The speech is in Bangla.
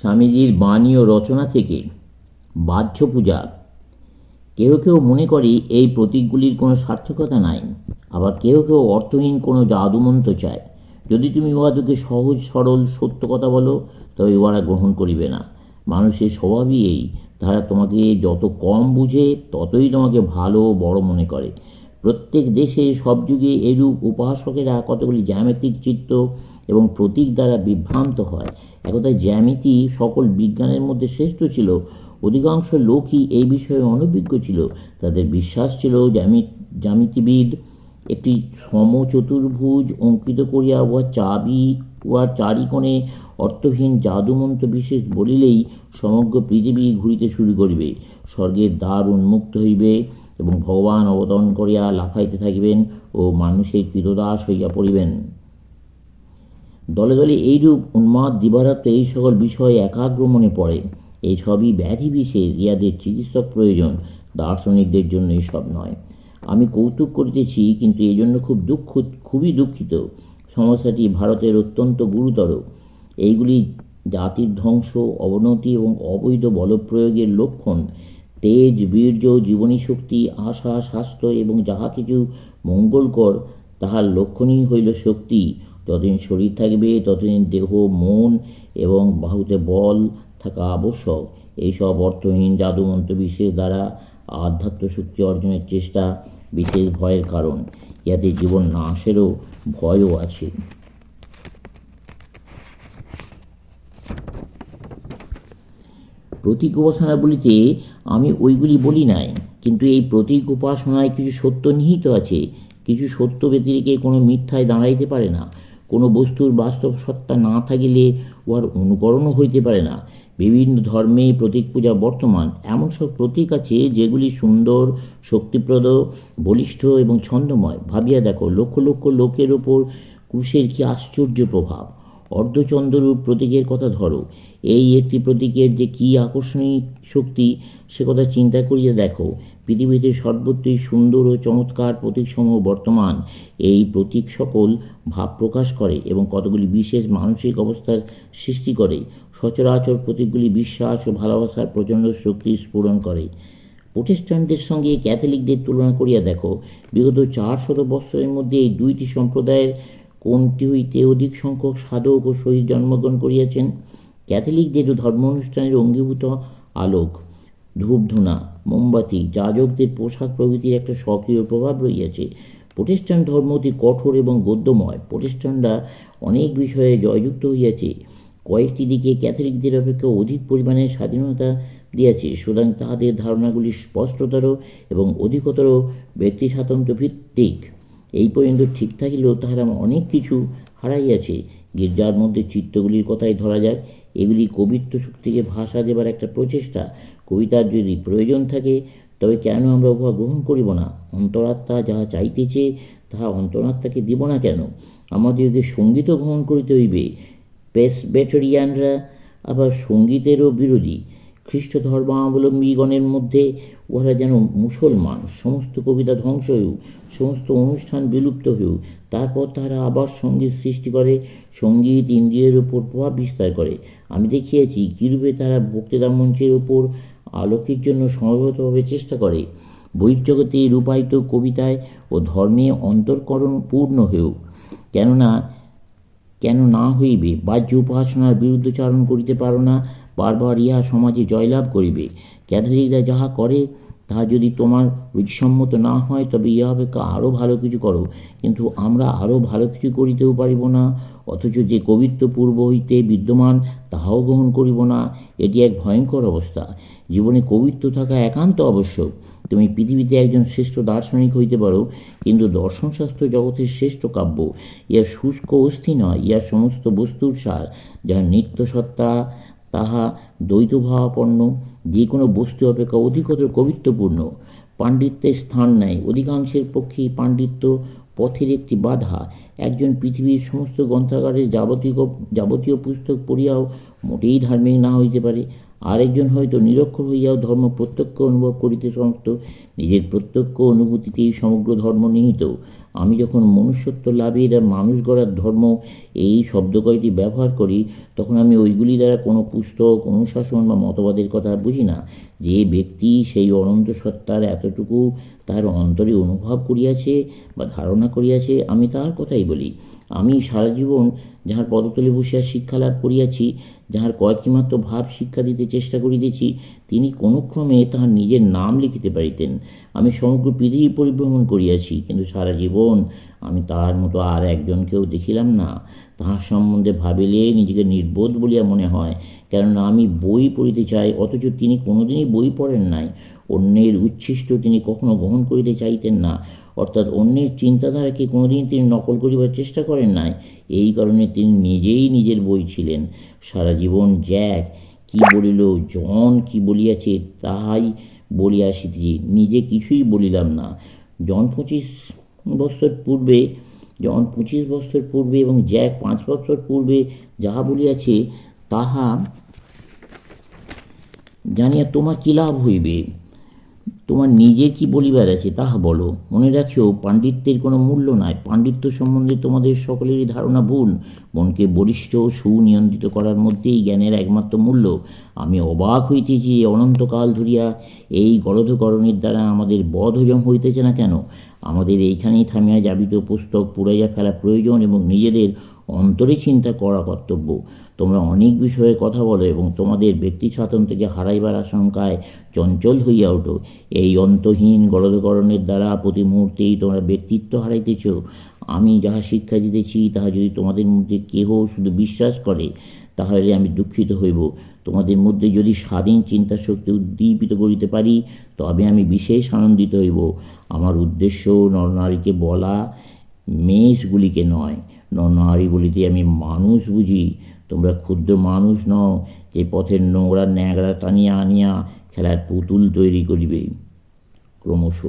স্বামীজির বাণী ও রচনা থেকে বাহ্য পূজা। কেউ কেউ মনে করে এই প্রতীকগুলির কোনো সার্থকতা নাই, আবার কেউ কেউ অর্থহীন কোনো জাদুমন্ত চায়। যদি তুমি উহাদেরকে সহজ, সরল, সত্য কথা বলো, তবে উহারা গ্রহণ করিবে না। মানুষের স্বভাবই এই, তারা তোমাকে যত কম বুঝে, ততই তোমাকে ভালো বড় মনে করে। প্রত্যেক দেশে সব যুগে এরূপ উপাসকেরা কতগুলি জ্যামিতিক চিত্র এবং প্রতীক দ্বারা বিভ্রান্ত হয়। একথায় জ্যামিতি সকল বিজ্ঞানের মধ্যে শ্রেষ্ঠ ছিল। অধিকাংশ লোকই এই বিষয়ে অনভিজ্ঞ ছিল। তাদের বিশ্বাস ছিল জ্যামি, জ্যামিতিবিদ একটি সমচতুর্ভুজ অঙ্কিত করিয়া উহা চাবি, উহার চারিকোণে অর্থহীন জাদুমন্ত্র বিশেষ বলিলেই সমগ্র পৃথিবী ঘুরিতে শুরু করিবে। স্বর্গের দ্বার উন্মুক্ত হইবে। এবং ভগবান অবতরণ করিয়া লাফাইতে থাকিবেন ও মানুষের কৃতদাস হইয়া পড়িবেন। দলে দলে এইরূপ উন্মাদ দিবারাত্র এই সকল বিষয় একাগ্র মনে পড়ে। এই সবই ব্যাধি বিশেষ, ইহাদের চিকিৎসক প্রয়োজন, দার্শনিকদের জন্য এসব নয়। আমি কৌতুক করিতেছি, কিন্তু এই জন্য খুব দুঃখ, খুবই দুঃখিত। সমস্যাটি ভারতের অত্যন্ত গুরুতর। এইগুলি জাতির ধ্বংস, অবনতি এবং অবৈধ বলপ্রয়োগের লক্ষণ। তেজ, বীর্য, জীবনী শক্তি, আশা, স্বাস্থ্য এবং যাহা কিছু মঙ্গলকর, তাহার লক্ষণই হইল শক্তি। যতদিন শরীর থাকবে, ততদিন দেহ, মন এবং বাহুতে বল থাকা আবশ্যক। এইসব অর্থহীন জাদুমন্ত্র বিশেষ দ্বারা আধ্যাত্ম শক্তি অর্জনের চেষ্টা বিশেষ ভয়ের কারণ। ইহাতে জীবন নাশেরও ভয়ও আছে। প্রতীক উপাসনা বলিতে আমি ওইগুলি বলি নাই, কিন্তু এই প্রতীক উপাসনায় কিছু সত্য নিহিত আছে, কিছু সত্য ব্যতিরেকে কোনো মিথ্যায় দাঁড়াইতে পারে না, কোনো বস্তুর বাস্তব সত্তা না থাকিলে উহার অনুকরণও হইতে পারে না। বিভিন্ন ধর্মে প্রতীক পূজা বর্তমান, এমন সব প্রতীক আছে যেগুলি সুন্দর, শক্তিপ্রদ, বলিষ্ঠ এবং ছন্দময়। ভাবিয়া দেখো, লক্ষ লক্ষ লোকের ওপর কুশের কি আশ্চর্য প্রভাব। অর্ধচন্দ্ররূপ প্রতীকের কথা ধরো। এই একটি প্রতীকের যে কী আকর্ষণীয় শক্তি, সে কথা চিন্তা করিয়া দেখো। পৃথিবীতে সর্বত্রই সুন্দর ও চমৎকার প্রতীকসমূহ বর্তমান। এই প্রতীক সকল ভাব প্রকাশ করে এবং কতগুলি বিশেষ মানসিক অবস্থার সৃষ্টি করে। সচরাচর প্রতীকগুলি বিশ্বাস ও ভালোবাসার প্রচণ্ড শক্তি স্ফুরণ করে। প্রতিষ্ঠানদের সঙ্গে ক্যাথলিকদের তুলনা করিয়া দেখো। বিগত চার শত বৎসরের মধ্যে এই দুইটি সম্প্রদায়ের কোনটি হইতে অধিক সংখ্যক সাধক ও শহীদ জন্মগ্রহণ করিয়াছেন? ক্যাথলিকদের ধর্ম অনুষ্ঠানের অঙ্গীভূত আলোক, ধূপধুনা, মোমবাতি, যাজকদের পোশাক প্রভৃতির একটা সক্রিয় প্রভাব রইয়াছে প্রতিষ্ঠান ধর্ম অতি কঠোর এবং গদ্যময়। প্রতিষ্ঠানরা অনেক বিষয়ে জয়যুক্ত হইয়াছে। কয়েকটি দিকে ক্যাথলিকদের অপেক্ষা অধিক পরিমাণে স্বাধীনতা দিয়াছে। সুতরাং তাহাদের ধারণাগুলি স্পষ্টতর এবং অধিকতর ব্যক্তি স্বাতন্ত্র্য ভিত্তিক এই পর্যন্ত ঠিক থাকিলেও তাহারা অনেক কিছু হারাইয়াছে গির্জার মধ্যে চিত্রগুলির কথাই ধরা যাক। এগুলি কবিত্ব শক্তিকে ভাষা দেবার একটা প্রচেষ্টা। কবিতার যদি প্রয়োজন থাকে, তবে কেন আমরা উহা গ্রহণ করিব না? অন্তরাত্মা যাহা চাইতেছে, তাহা অন্তরাত্মাকে দিব না কেন? আমাদেরকে সঙ্গীতও গ্রহণ করিতে হইবে। পেসবেটরিয়ানরা আবার সঙ্গীতেরও বিরোধী। খ্রিস্ট ধর্মাবলম্বীগণের মধ্যে উহারা যেন মুসলমান, সমস্ত কবিতা ধ্বংস হইউ সমস্ত অনুষ্ঠান বিলুপ্ত হইউ তারপর তারা আবার সংগীত সৃষ্টি করে, সংগীত ইন্দ্রিয়ের উপর প্রভাব বিস্তার করে। আমি দেখিয়েছি, কীরূপে তারা বক্তৃতা মঞ্চের উপর আলোকের জন্য সমবেতভাবে চেষ্টা করে। বহির্জগতে রূপায়িত কবিতায় ও ধর্মে অন্তর্করণ পূর্ণ হয়েও কেননা কেন না হইবে? বাহ্য উপাসনার বিরুদ্ধচারণ করিতে পারো না, বারবার ইহা সমাজে জয়লাভ করিবে। ক্যাথলিকরা যাহা করে তাহা যদি তোমার রুচিসম্মত না হয়, তবে ইহা অপেক্ষা আরও ভালো কিছু করো। কিন্তু আমরা আরও ভালো কিছু করিতেও পারিব না, অথচ যে কবিত্ব পূর্ব হইতে বিদ্যমান, তাহাও গ্রহণ করিব না। এটি এক ভয়ঙ্কর অবস্থা। জীবনে কবিত্ব থাকা একান্ত আবশ্যক। তুমি পৃথিবীতে একজন শ্রেষ্ঠ দার্শনিক হইতে পারো, কিন্তু দর্শনশাস্ত্র জগতের শ্রেষ্ঠ কাব্য। ইহা শুষ্ক অস্থি নয়, ইহা সমস্ত বস্তুর সার যাহা নিত্যসত্তা তাহা দ্বৈতভাবাপন্ন যে কোনো বস্তু অপেক্ষা অধিকতর কবিত্বপূর্ণ। পাণ্ডিত্যের স্থান নেয় অধিকাংশের পক্ষেই পাণ্ডিত্য পথের একটি বাধা। একজন পৃথিবীর সমস্ত গ্রন্থাগারের যাবতীয় যাবতীয় পুস্তক পড়িয়াও মোটেই ধার্মিক না হইতে পারে। আরেকজন হয়তো নিরক্ষর হইয়াও ধর্ম প্রত্যক্ষ অনুভব করিতে সমর্থ। নিজের প্রত্যক্ষ অনুভূতিতেই সমগ্র ধর্ম নিহিত। আমি যখন মনুষ্যত্ব লাভের মানুষ গড়ার ধর্ম এই শব্দ কয়টি ব্যবহার করি, তখন আমি ওইগুলি দ্বারা কোনো পুস্তক, অনুশাসন বা মতবাদের কথা বুঝি না। যে ব্যক্তি সেই অনন্ত সত্তার এতটুকু তার অন্তরে অনুভব করিয়াছে বা ধারণা করিয়াছে, আমি তার কথাই বলি। আমি সারা জীবন যাহার পদতলে বসিয়া শিক্ষা লাভ করিয়াছি, যাহার কয়েকটি মাত্র ভাব শিক্ষা দিতে চেষ্টা করিতেছি তিনি কোনো ক্রমে তাহার নিজের নাম লিখিতে পারিতেন। আমি সমগ্র পৃথিবী পরিভ্রমণ করিয়াছি, কিন্তু সারা জীবন আমি তাহার মতো আর একজনকেও দেখিলাম না। তাহার সম্বন্ধে ভাবিলে নিজেকে নির্বোধ বলিয়া মনে হয়, কেননা আমি বই পড়িতে চাই, অথচ তিনি কোনোদিনই বই পড়েন নাই। অন্যের উচ্ছিষ্ট তিনি কখনো গ্রহণ করিতে চাইতেন না, অর্থাৎ অন্যের চিন্তাধারাকে কোনোদিন তিনি নকল করিবার চেষ্টা করেন নাই? এই কারণে তিনি নিজেই নিজের বই ছিলেন। সারা জীবন জ্যাক কি বলিল, জন কি বলিয়াছে তাহাই বলিয়া আসিতেছি। নিজে কিছুই বলিলাম না। জন পঁচিশ বছর পূর্বে, জন পঁচিশ বৎসর পূর্বে এবং জ্যাক পাঁচ বৎসর পূর্বে যাহা বলিয়াছে, তাহা জানিয়া তোমার কী লাভ হইবে? তোমার নিজের কি বলিবার আছে, তাহা বলো। মনে রাখিও, পাণ্ডিত্যের কোনো মূল্য নাই। পাণ্ডিত্য সম্বন্ধে তোমাদের সকলেরই ধারণা ভুল। মনকে বলিষ্ঠ সুনিয়ন্ত্রিত করার মধ্যেই জ্ঞানের একমাত্র মূল্য। আমি অবাক হইতেছি অনন্তকাল ধরিয়া এই গলধকরণের দ্বারা আমাদের বধ হজম হইতেছে না কেন? আমাদের এইখানেই থামিয়া যাবিত পুস্তক পুড়াইয়া ফেলা প্রয়োজন এবং নিজেদের অন্তরে চিন্তা করা কর্তব্য। তোমরা অনেক বিষয়ে কথা বলো এবং তোমাদের ব্যক্তি স্বাতন্ত্র্যকে হারাইবার আশঙ্কায় চঞ্চল হইয়া ওঠো। এই অন্তহীন গলধকরণের দ্বারা প্রতি মুহূর্তেই তোমরা ব্যক্তিত্ব হারাইতেছ। আমি যাহা শিক্ষা দিতেছি, তাহা যদি তোমাদের মধ্যে কেহ শুধু বিশ্বাস করে, তাহলে আমি দুঃখিত হইব। তোমাদের মধ্যে যদি স্বাধীন চিন্তা শক্তি উদ্দীপিত করিতে পারি, তবে আমি বিশেষ আনন্দিত হইব। আমার উদ্দেশ্য নরনারীকে বলা মেষগুলিকে নয়, ন বলিতে আমি মানুষ বুঝি। তোমরা ক্ষুদ্র মানুষ নও যে পথের নোংরা ন্যাংরা টানিয়া আনিয়া খেলার পুতুল তৈরি করিবে। ক্রমশ